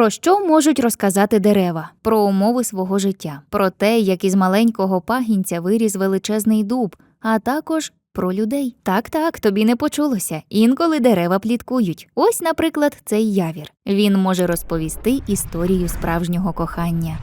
Про що можуть розказати дерева? Про умови свого життя, про те, як із маленького пагінця виріс величезний дуб, а також про людей. Так, так, тобі не почулося. Інколи дерева пліткують. Ось, наприклад, цей явір. Він може розповісти історію справжнього кохання.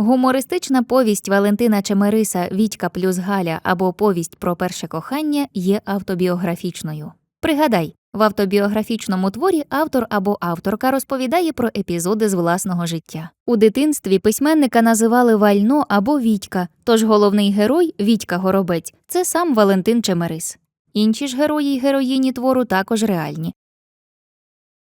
Гумористична повість Валентина Чемериса Вітька плюс Галя або повість про перше кохання є автобіографічною. Пригадай, в автобіографічному творі автор або авторка розповідає про епізоди з власного життя. У дитинстві письменника називали Вально або Вітька, тож головний герой Вітька Горобець це сам Валентин Чемерис. Інші ж герої й героїні твору також реальні.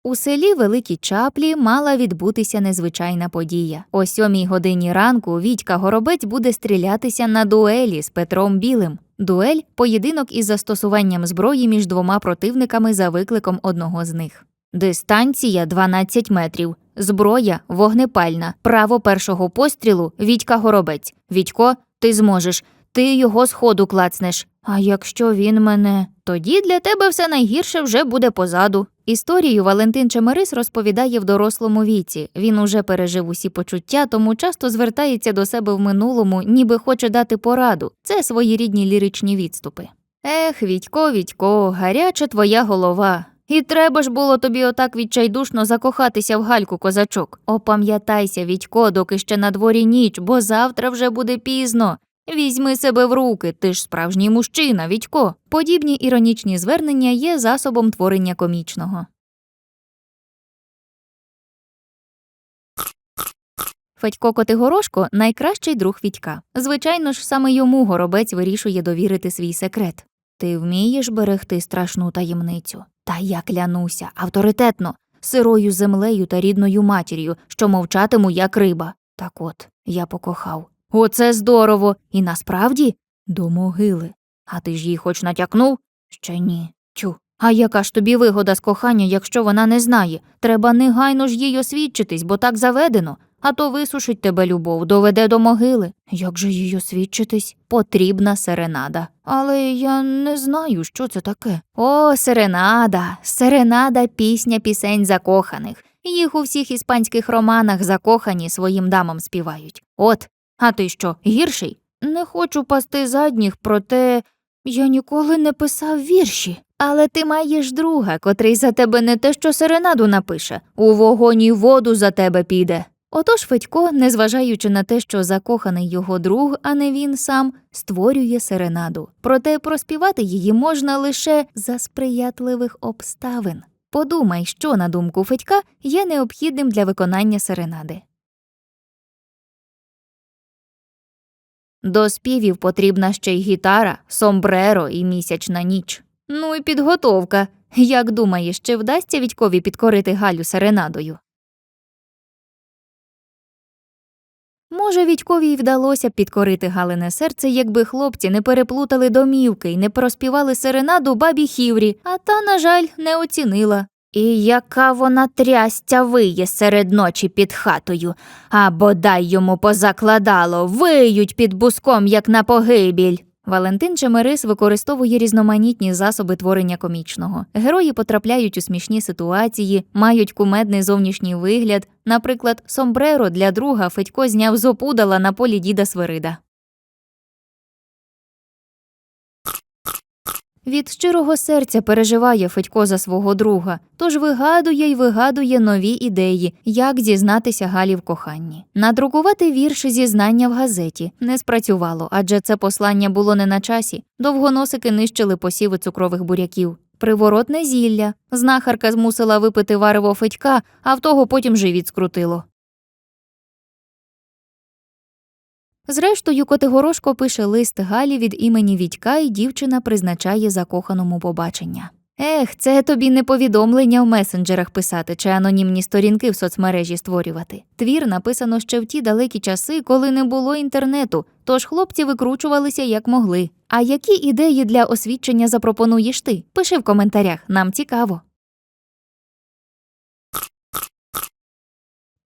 У селі Великі Чаплі мала відбутися незвичайна подія. О сьомій годині ранку Вітька Горобець буде стрілятися на дуелі з Петром Білим. Дуель поєдинок із застосуванням зброї між двома противниками за викликом одного з них. Дистанція 12 метрів. Зброя вогнепальна. Право першого пострілу Вітька Горобець. Вітько, ти зможеш. Ти його сходу клацнеш. А якщо він мене, тоді для тебе все найгірше вже буде позаду. Історію Валентин Чемерис розповідає в дорослому віці. Він уже пережив усі почуття, тому часто звертається до себе в минулому, ніби хоче дати пораду. Це своєрідні ліричні відступи. Ех, Вітько, Вітько, гаряча твоя голова. І треба ж було тобі отак відчайдушно закохатися в гальку козачок. Опам'ятайся, Вітько, доки ще на дворі ніч, бо завтра вже буде пізно. Візьми себе в руки, ти ж справжній мужчина, Вітько. Подібні іронічні звернення є засобом творення комічного. Федько Котигорошко найкращий друг Вітька. Звичайно ж, саме йому горобець вирішує довірити свій секрет. Ти вмієш берегти страшну таємницю? Та я клянуся, авторитетно, сирою землею та рідною матір'ю, що мовчатиму як риба. Так от, я покохав. Оце здорово. І насправді до могили. А ти ж їй хоч натякнув? Ще ні. Тю. А яка ж тобі вигода з кохання, якщо вона не знає? Треба негайно ж їй освідчитись, бо так заведено. А то висушить тебе любов, доведе до могили. Як же їй освідчитись? Потрібна серенада. Але я не знаю, що це таке. О, серенада, серенада, пісня пісень закоханих. Їх у всіх іспанських романах закохані своїм дамам співають. От, а ти що, гірший? Не хочу пасти задніх, проте я ніколи не писав вірші. Але ти маєш друга, котрий за тебе не те, що серенаду напише, у вогонь і воду за тебе піде. Отож Федько, незважаючи на те, що закоханий його друг, а не він сам, створює серенаду. Проте проспівати її можна лише за сприятливих обставин. Подумай, що, на думку Федька, є необхідним для виконання серенади. До співів потрібна ще й гітара, сомбреро і місячна ніч. Ну і підготовка. Як думаєш, чи вдасться Вітькові підкорити Галю серенадою? Може, Вітькові й вдалося б підкорити Галине серце, якби хлопці не переплутали домівки і не проспівали серенаду бабі Хіврі, а та, на жаль, не оцінила. І яка вона трястя виє серед ночі під хатою, а бодай йому позакладало, виють під буском, як на погибіль. Валентин Чемерис використовує різноманітні засоби творення комічного. Герої потрапляють у смішні ситуації, мають кумедний зовнішній вигляд. Наприклад, сомбреро для друга Федько зняв з опудала на полі діда Свирида. Від щирого серця переживає Федько за свого друга, тож вигадує й вигадує нові ідеї, як зізнатися Галі в коханні. Надрукувати вірші зізнання в газеті не спрацювало, адже це послання було не на часі. Довгоносики нищили посіви цукрових буряків. Приворотне зілля. Знахарка змусила випити варево Федька, а в того потім живіт скрутило. Зрештою, Котигорошко пише лист Галі від імені Вітька, і дівчина призначає закоханому побачення. Ех, це тобі не повідомлення в месенджерах писати чи анонімні сторінки в соцмережі створювати. Твір написано ще в ті далекі часи, коли не було інтернету, тож хлопці викручувалися як могли. А які ідеї для освідчення запропонуєш ти? Пиши в коментарях, нам цікаво.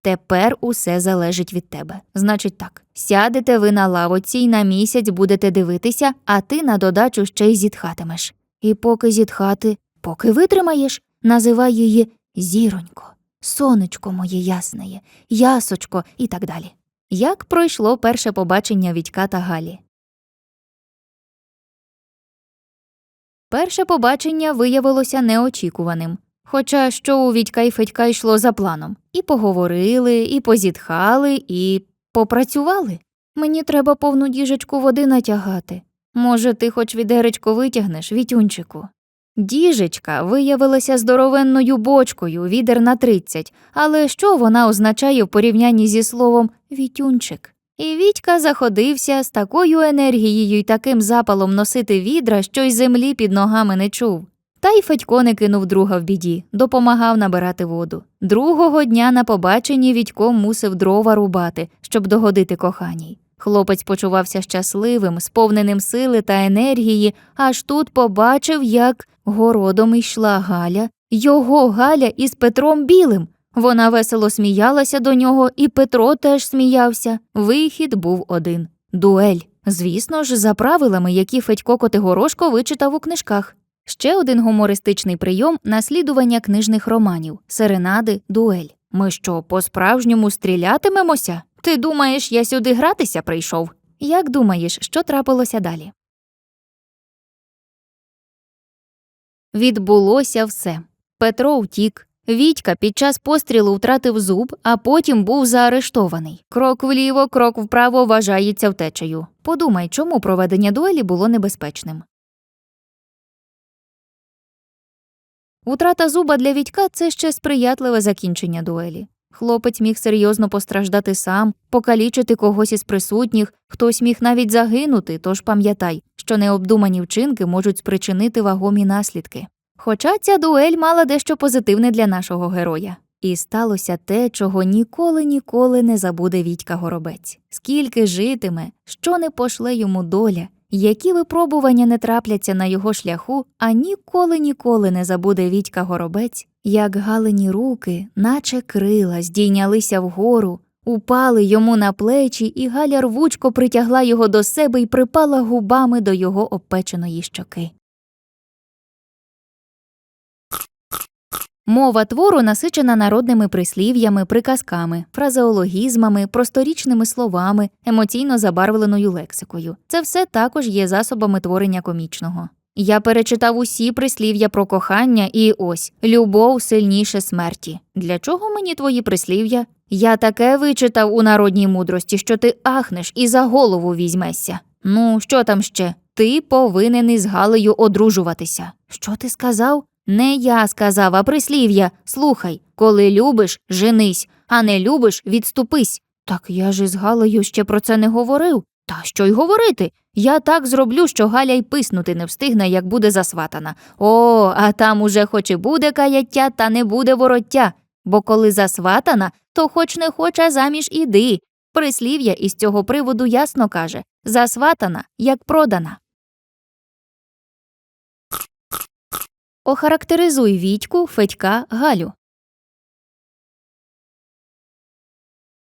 Тепер усе залежить від тебе. Значить так, сядете ви на лавоці й на місяць будете дивитися, а ти на додачу ще й зітхатимеш. І поки зітхати, поки витримаєш, називай її зіронько, сонечко моє ясне, ясочко і так далі. Як пройшло перше побачення Вітька та Галі? Перше побачення виявилося неочікуваним. Хоча що у Вітька і Федька йшло за планом. І поговорили, і позітхали, і попрацювали. Мені треба повну діжечку води натягати. Може, ти хоч відеречко витягнеш, Вітюнчику? Діжечка виявилася здоровенною бочкою, відер на тридцять, але що вона означає в порівнянні зі словом Вітюнчик? І Вітька заходився з такою енергією й таким запалом носити відра, що й землі під ногами не чув. Та й Федько не кинув друга в біді, допомагав набирати воду. Другого дня на побаченні Вітько мусив дрова рубати, щоб догодити коханій. Хлопець почувався щасливим, сповненим сили та енергії, аж тут побачив, як городом йшла Галя, його Галя із Петром Білим. Вона весело сміялася до нього, і Петро теж сміявся. Вихід був один дуель. Звісно ж, за правилами, які Федько Котигорошко вичитав у книжках. Ще один гумористичний прийом наслідування книжних романів серенади, дуель. Ми що, по-справжньому стрілятимемося? Ти думаєш, я сюди гратися прийшов? Як думаєш, що трапилося далі? Відбулося все. Петро втік. Вітька під час пострілу втратив зуб, а потім був заарештований. Крок вліво, крок вправо вважається втечею. Подумай, чому проведення дуелі було небезпечним. Утрата зуба для Вітька це ще сприятливе закінчення дуелі. Хлопець міг серйозно постраждати сам, покалічити когось із присутніх, хтось міг навіть загинути, тож пам'ятай, що необдумані вчинки можуть спричинити вагомі наслідки. Хоча ця дуель мала дещо позитивне для нашого героя. І сталося те, чого ніколи ніколи не забуде Вітька Горобець. Скільки житиме, що не пошле йому доля, які випробування не трапляться на його шляху, а ніколи ніколи не забуде Вітька Горобець, як галині руки, наче крила, здійнялися вгору, упали йому на плечі, і Галя рвучко притягла його до себе і припала губами до його обпеченої щоки. Мова твору насичена народними прислів'ями, приказками, фразеологізмами, просторічними словами, емоційно забарвленою лексикою. Це все також є засобами творення комічного. Я перечитав усі прислів'я про кохання і ось любов сильніше смерті. Для чого мені твої прислів'я? Я таке вичитав у народній мудрості, що ти ахнеш і за голову візьмешся. Ну, що там ще? Ти повинен із Галею одружуватися. Що ти сказав? Не я сказав, а прислів'я. Слухай, коли любиш, женись, а не любиш, відступись. Так я ж із Галею ще про це не говорив. Та що й говорити? Я так зроблю, що Галя й писнути не встигне, як буде засватана. О, а там уже хоч і буде каяття, та не буде вороття. Бо коли засватана, то хоч не хоч, а заміж іди. Прислів'я із цього приводу ясно каже засватана, як продана. Охарактеризуй Вітьку, Федька, Галю.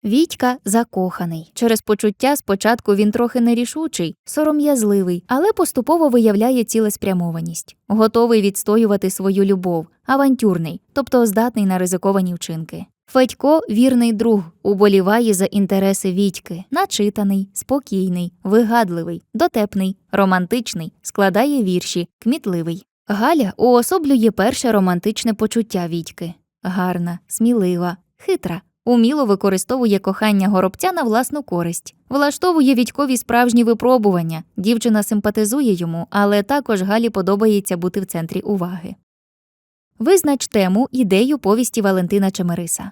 Вітька закоханий. Через почуття спочатку він трохи нерішучий, сором'язливий, але поступово виявляє цілеспрямованість, готовий відстоювати свою любов, авантюрний, тобто здатний на ризиковані вчинки. Федько вірний друг, уболіває за інтереси Вітьки, начитаний, спокійний, вигадливий, дотепний, романтичний, складає вірші, кмітливий. Галя уособлює перше романтичне почуття Вітьки. Гарна, смілива, хитра, уміло використовує кохання горобця на власну користь, влаштовує Вітькові справжні випробування. Дівчина симпатизує йому, але також Галі подобається бути в центрі уваги. Визнач тему ідею повісті Валентина Чемериса.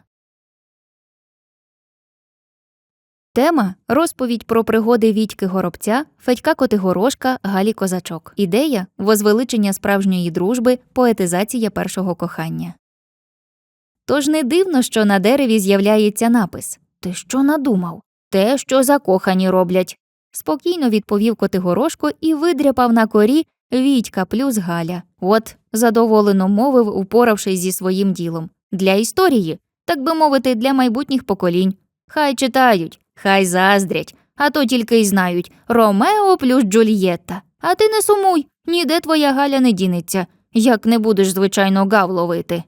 Тема розповідь про пригоди Вітьки Горобця, Федька Котигорошка, Галі Козачок. Ідея возвеличення справжньої дружби, поетизація першого кохання. Тож не дивно, що на дереві з'являється напис Ти що надумав? Те, що закохані роблять. Спокійно відповів Котигорошко і видряпав на корі Вітька плюс Галя. От, задоволено мовив, упоравшись зі своїм ділом. Для історії так би мовити, для майбутніх поколінь. Хай читають, хай заздрять, а то тільки й знають Ромео плюс Джульєтта. А ти не сумуй, ніде твоя Галя не дінеться, як не будеш, звичайно, гав ловити.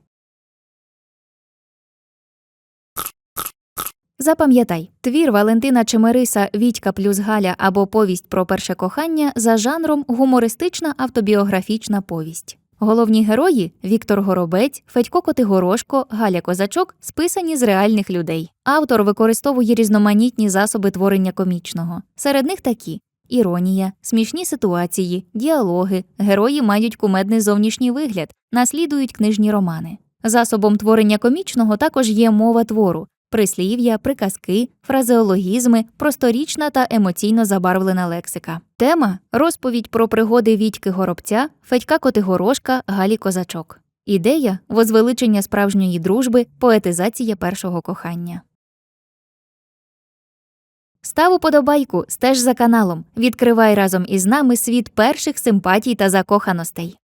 Запам'ятай, твір Валентина Чемериса Вітька плюс Галя або повість про перше кохання за жанром гумористична автобіографічна повість. Головні герої Віктор Горобець, Федько Котигорошко, Галя Козачок списані з реальних людей. Автор використовує різноманітні засоби творення комічного. Серед них такі: іронія, смішні ситуації, діалоги, герої мають кумедний зовнішній вигляд, наслідують книжні романи. Засобом творення комічного також є мова твору, прислів'я, приказки, фразеологізми, просторічна та емоційно забарвлена лексика. Тема розповідь про пригоди Вітьки Горобця, Федька Котигорошка, Галі Козачок. Ідея возвеличення справжньої дружби, поетизація першого кохання. Став уподобайку, стеж за каналом. Відкривай разом із нами світ перших симпатій та закоханостей.